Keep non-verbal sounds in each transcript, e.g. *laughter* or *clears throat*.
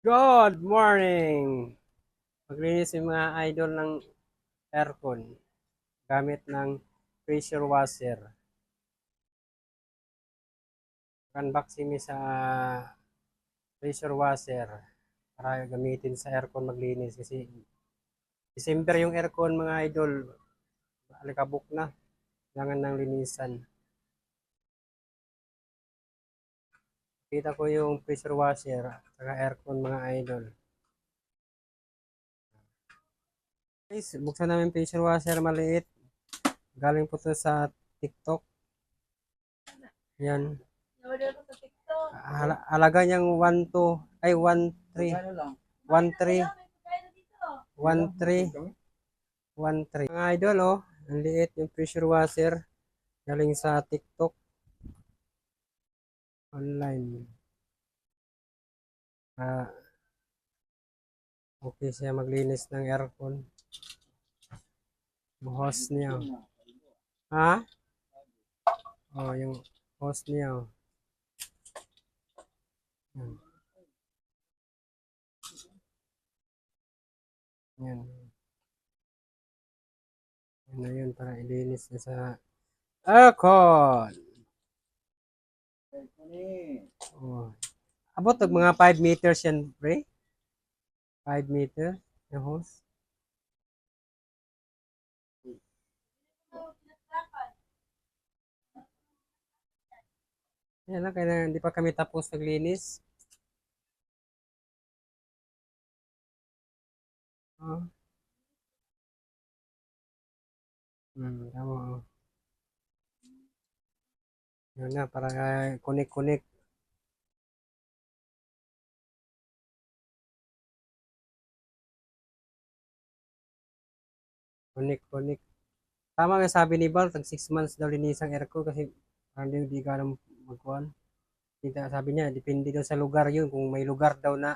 Good morning! Maglinis yung mga idol ng aircon gamit ng pressure washer. Unboxing mi sa pressure washer para gamitin sa aircon maglinis kasi December yung aircon mga idol. Alikabok na. Kailangan ng linisan. Kita ko yung pressure washer at aircon mga idol. Guys, buksan namin pressure washer maliit. Galing po to sa TikTok. Yan. Order ko sa TikTok. Hala- Halaga niyang 1 2 ay 1 3 Ano lang? 1 3 May pagkain na dito. 1 3 1 3. Mga idol oh, ang liit yung pressure washer galing sa TikTok online. Ah, okay siya maglinis ng aircon. Yung hose niya. Ha? Oh, yung hose niya. oh. Yan. Yan. Yan na yun para ilinis niya sa aircon. Oh. Abot og mga 5 meters yan, pre. 5 meter yung hose. Yan lang, kaya hindi pa kami tapos naglinis. Oh. Hmm, tama. Oh. Yun na, para kunik-kunik. Kunik-kunik. Tama nga sabi ni Bal, tag 6 months daw linisang aircon kasi parang di, di ka alam magkuhan. Kita sabi niya, depende daw sa lugar yun. Kung may lugar daw na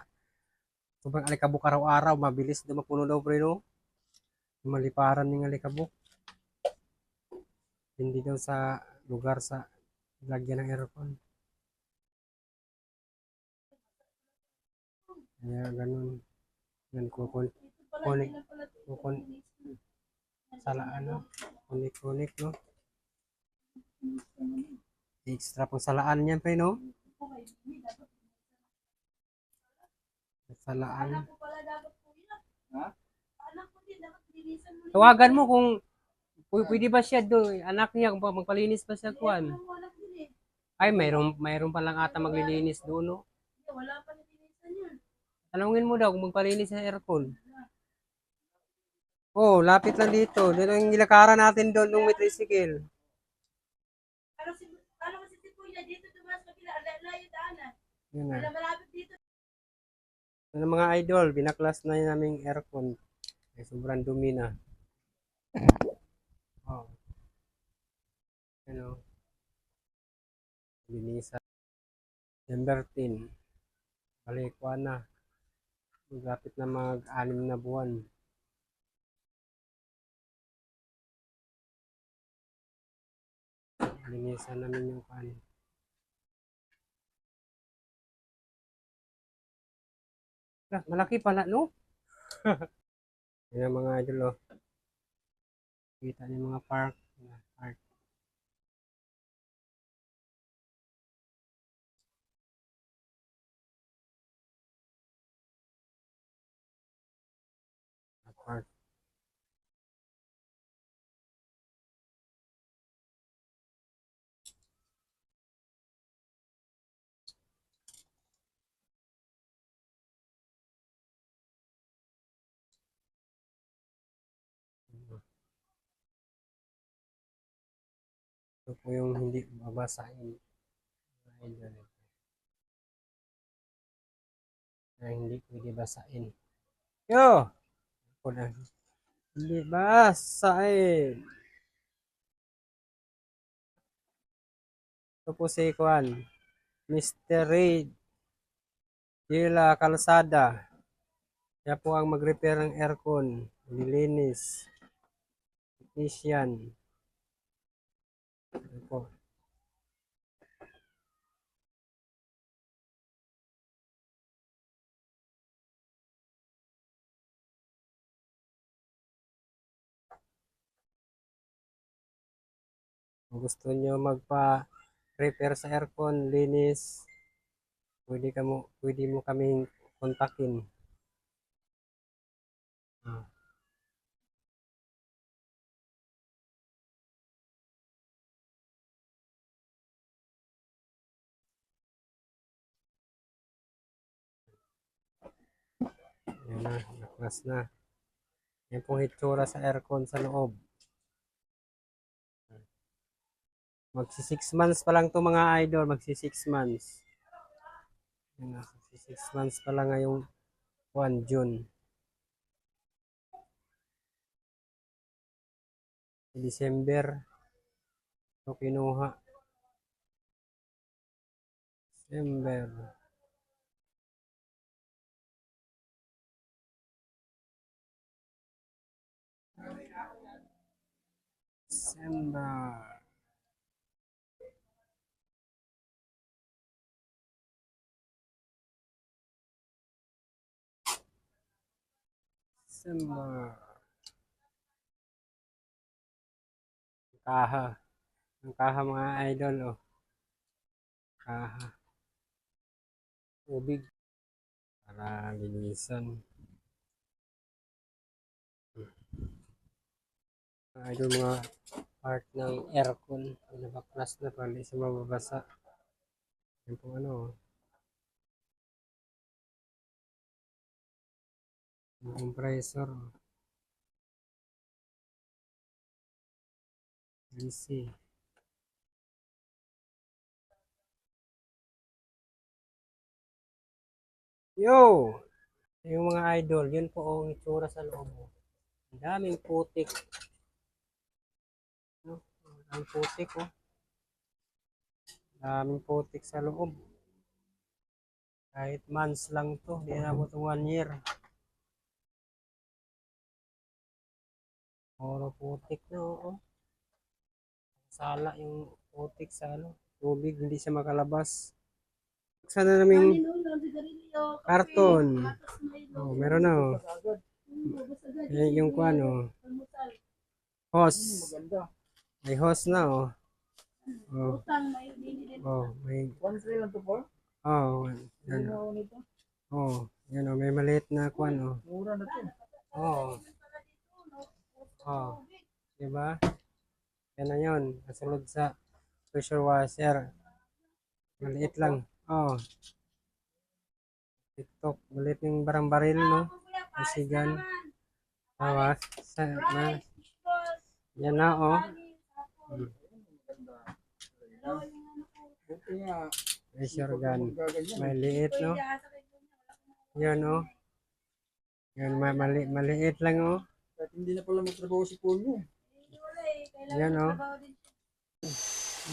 sobrang alikabok araw-araw, mabilis daw mapuno daw pre no. Maliparan ng alikabok. Hindi daw sa lugar sa lagyan ng aircon. Kaya ganun. Yan kukun. Kunik. Kukun. Sala ano. Kunik-kunik no. Extra pang salaan yan pre no. Salaan. Ha? Tawagan mo kung pwede ba siya do anak niya kung pa- magpalinis ba siya kuan. Anak ko, anak din eh. Ay mayroon mayroon pa lang ata maglilinis doon no. Wala pa nilinisan yun. Tanungin mo daw kung magpalinis sa aircon. Oh, lapit lang dito. Dito yung nilakaran natin doon nung may tricycle. Ano si ano kasi si Kuya dito tumas kabila, ala- layo daanan. Yun na. Malapit dito. Ano mga idol, binaklas na yun naming aircon. Ay, sobrang dumi na. *clears throat* Oh. Ano? Binisa. December 10. Balikuan na. Maglapit na mag-anim na buwan. Linisan namin yung kan. Ah, Malaki pala, no? *laughs* Yan mga idol, oh. Kita niyo mga Park. Ito po yung hindi babasahin. Na hindi pwede basahin. Yo! Ako na. Hindi basahin. Ito po si Kwan. Mr. Reid. Gila Kalsada. Siya po ang mag-repair ng aircon. Nilinis. Technician. Kung gusto nyo magpa-repair sa aircon, linis, pwede, ka mo, pwede mo kaming kontakin. Ah. Yan na, naklas na. Yan pong hitsura sa aircon sa loob. Magsi 6 months pa lang to mga idol, magsi 6 months. Yan na, magsi 6 months pa lang ngayong 1 June. December. Ito kinuha. December. December. December. Kaha. Ang kaha mga idol, oh. Kaha. Ubig. Para linisan. Idol, mga part ng aircon. Nabaklas na para di siya mababasa. Yan po ano. Yung compressor. DC. Yo! Yung mga idol, yun po ang itsura sa loob. Ang daming putik. Ang daming putik, oh. Daming putik sa loob. Kahit months lang to, di na mo one year. Puro putik na, oo. Sala yung putik sa ano, tubig, hindi siya makalabas. Sana naming karton. Oh, meron na oh. Eh, yung kuan oh. Hose. May hose na oh. Oh, Utang may dili din. oh, may One tray lang to po. oh, yan. Ano nito? Oh, yan oh, may maliit na kuan oh. Mura na to. Oh. Oh. Diba? Yan na yun. Kasunod sa pressure washer. Maliit lang. Oh. TikTok. Maliit yung barang baril, no? Kasigan. Tawas. Sa, na, yan na, oh. Hmm. Pressure gun. Maliit, no? Yan, oh. Yan, ma- mali, maliit lang, oh. Hindi na pala magtrabaho si Ponyo. Yan, oh.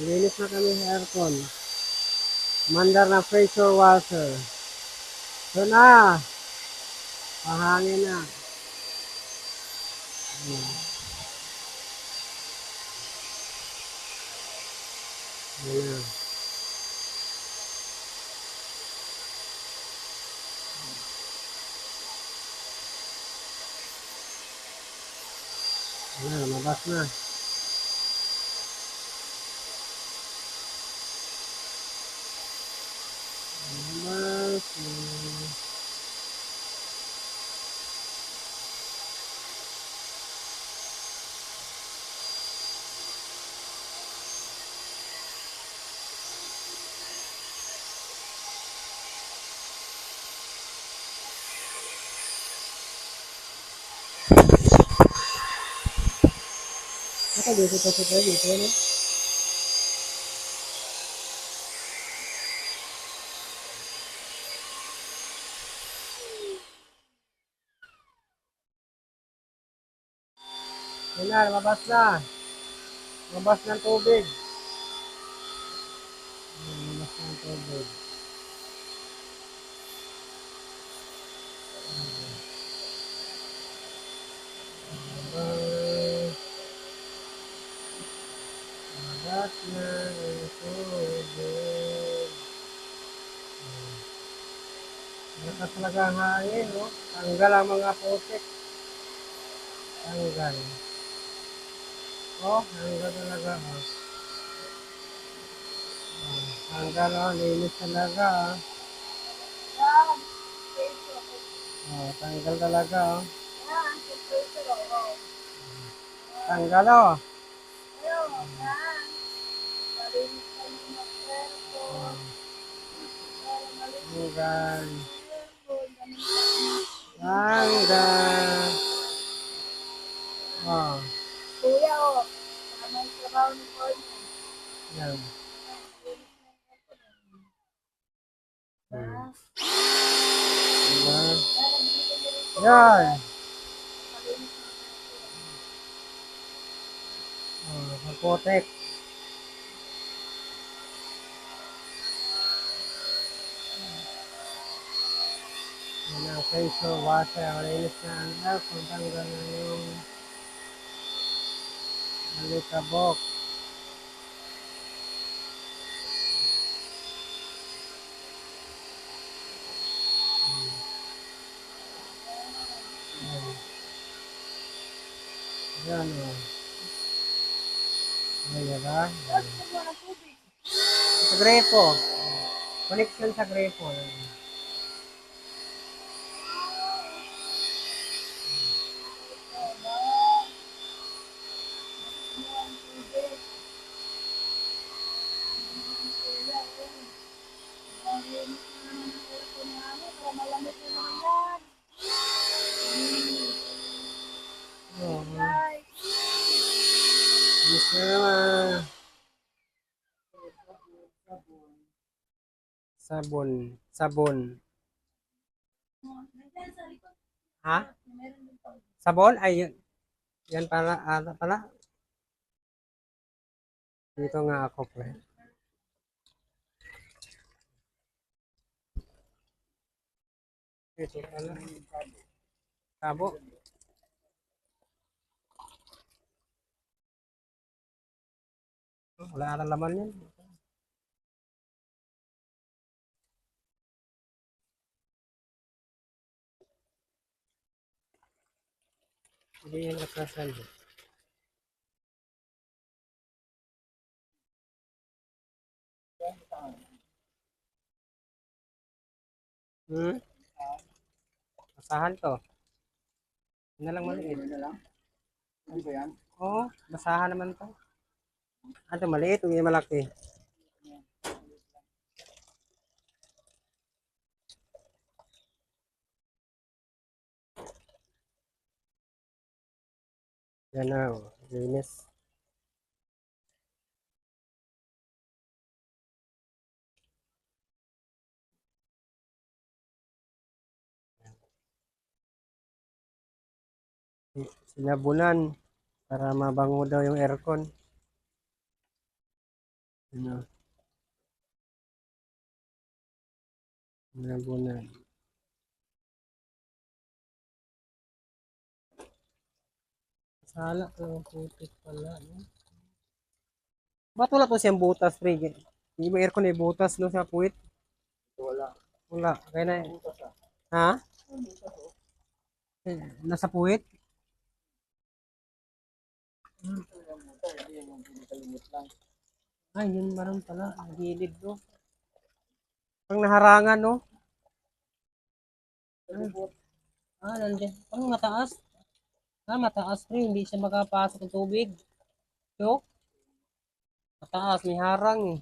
Linis na kami sa aircon. Mandar na pressure washer. So na. Pahangin na. Hmm. Yan na. Yan na, lumabas na. Lumabas na. Ito dito, dito, dito, dito, no? Yan na, lumabas na. Lumabas ng tubig. Yan, Lumabas ng tubig. Lumabas. Lumabas na ang tubig. Lakas talaga ang hangin, no? Tanggal ang mga putik. Tanggal. Oh, tanggal talaga, oh. Tanggal oh, linis talaga oh. Oh, tanggal talaga oh. Oh. Tanggal oh. Oh, Tanggal. Ganun. Tanggal. Oh, Kuya, oh. Tama yung trabaho ni Paul. yan. Ah. Diba? Yan. Oh, Makotek. Peso, washer, malinis na ang aircon, tanggal na yung alikabok. Yan. O. Yan diba? Yan. Sa grepo. Connection sa grepo. Oo. Yes na naman. Sabon. Sabon. Ha? Sabon? Ay. Yan pala. Ata pala. Dito nga ako, pre. Ito pala. Sabo. Wala ata laman yan. Hindi yan atasan. Hmm? Basahan to. Na lang maliit. Ano lang? Ano ba yan? Oo, basahan naman to. Ano, maliit, hindi malaki. Yan na, oh. linis. Sinabunan para mabango daw yung aircon. Ano? Sinabunan. Sala lang putik pala. No? Ba't wala to siyang butas, pre? Hindi ba aircon ay butas no sa puwit? Wala. Wala. Kaya na, Butas ah. ha? Butas oh. Eh, Nasa puwit? Lang. Ay, yun meron pala. Ang gilid, no? Pang naharangan, no? Ah, nandiyan. Pang mataas. Ah, mataas rin. Hindi siya makapasok ng tubig. So, mataas. May harang, eh.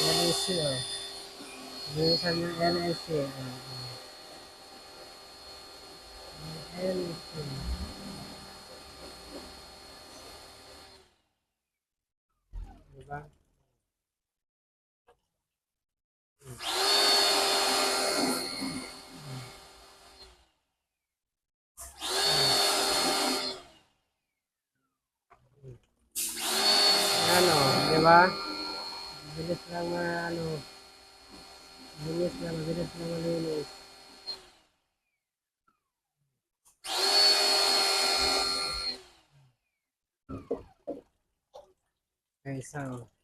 LSC, oh. Bilisan yung LSC. Oh. LSC. Diba? Ano, di ba? Bilis lang na ano. Bilis lang, bilis lang malinis. Okay,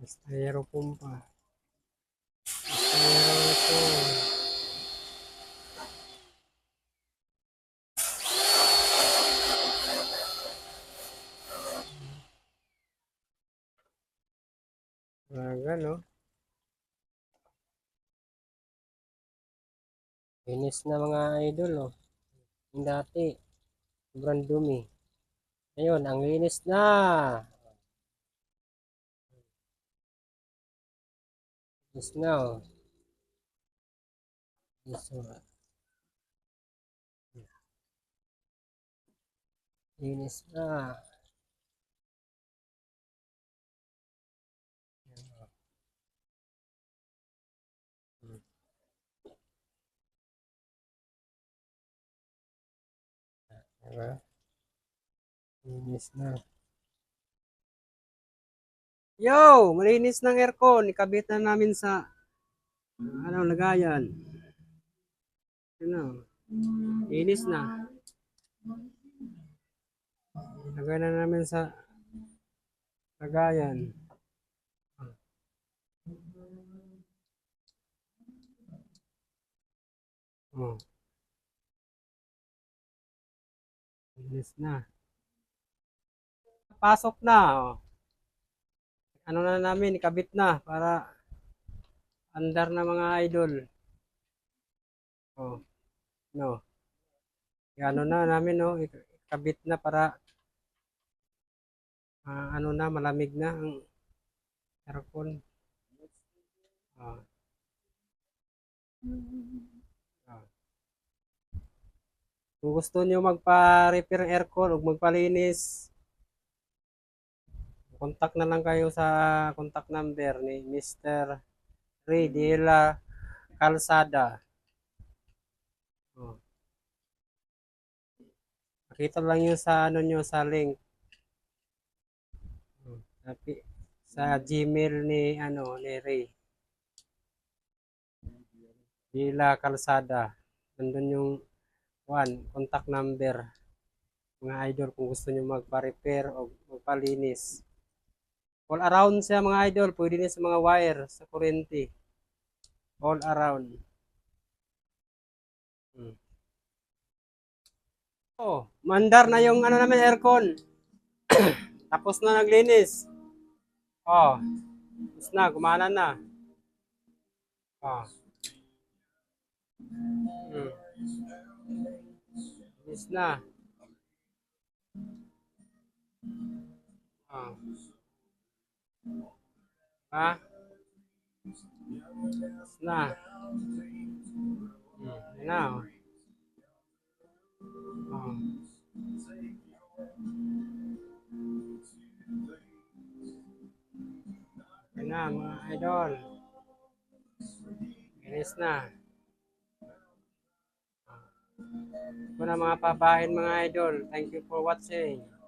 so. Styrofoam pa. Styrofoam. Talaga, no? Inis na mga idol, oh. Yung dati, sobrang dumi. Ngayon, ang linis na. Linis na. Linis na. Yan, oh. Hmm. Diba? Linis na. Yo! Malinis ng aircon. Ikabit na namin sa ano, lagayan. Ano? Linis na. Lagay na namin sa lagayan. Oh. Linis na. Pasok na. Oh. Ano na namin, ikabit na para andar na mga idol. Oh. No. Ano na namin, no? Ikabit na para ah, ano na, malamig na ang aircon. Ah. Ah. Kung gusto niyo magpa-repair aircon o magpalinis, contact na lang kayo sa contact number ni Mr. Ray de la Calzada. Oh. Makita lang yun sa ano nyo sa link. Oh, Sa, sa Gmail ni ano ni Ray. De la Calzada. Nandun yung one, contact number. Mga idol kung gusto nyo magpa-repair o magpalinis. All around siya mga idol. Pwede din sa mga wire, sa kurente. All around. Hmm. Oh, mandar na yung ano namin aircon. *clears throat* Tapos na naglinis. Oh. Tapos na, gumana na. Oh. Hmm. Linis na. Oh. Ha? Na. Hmm. Na. oh. Oh. Na mga idol. Linis na. Ito na mga pabahin mga idol. Thank you for watching.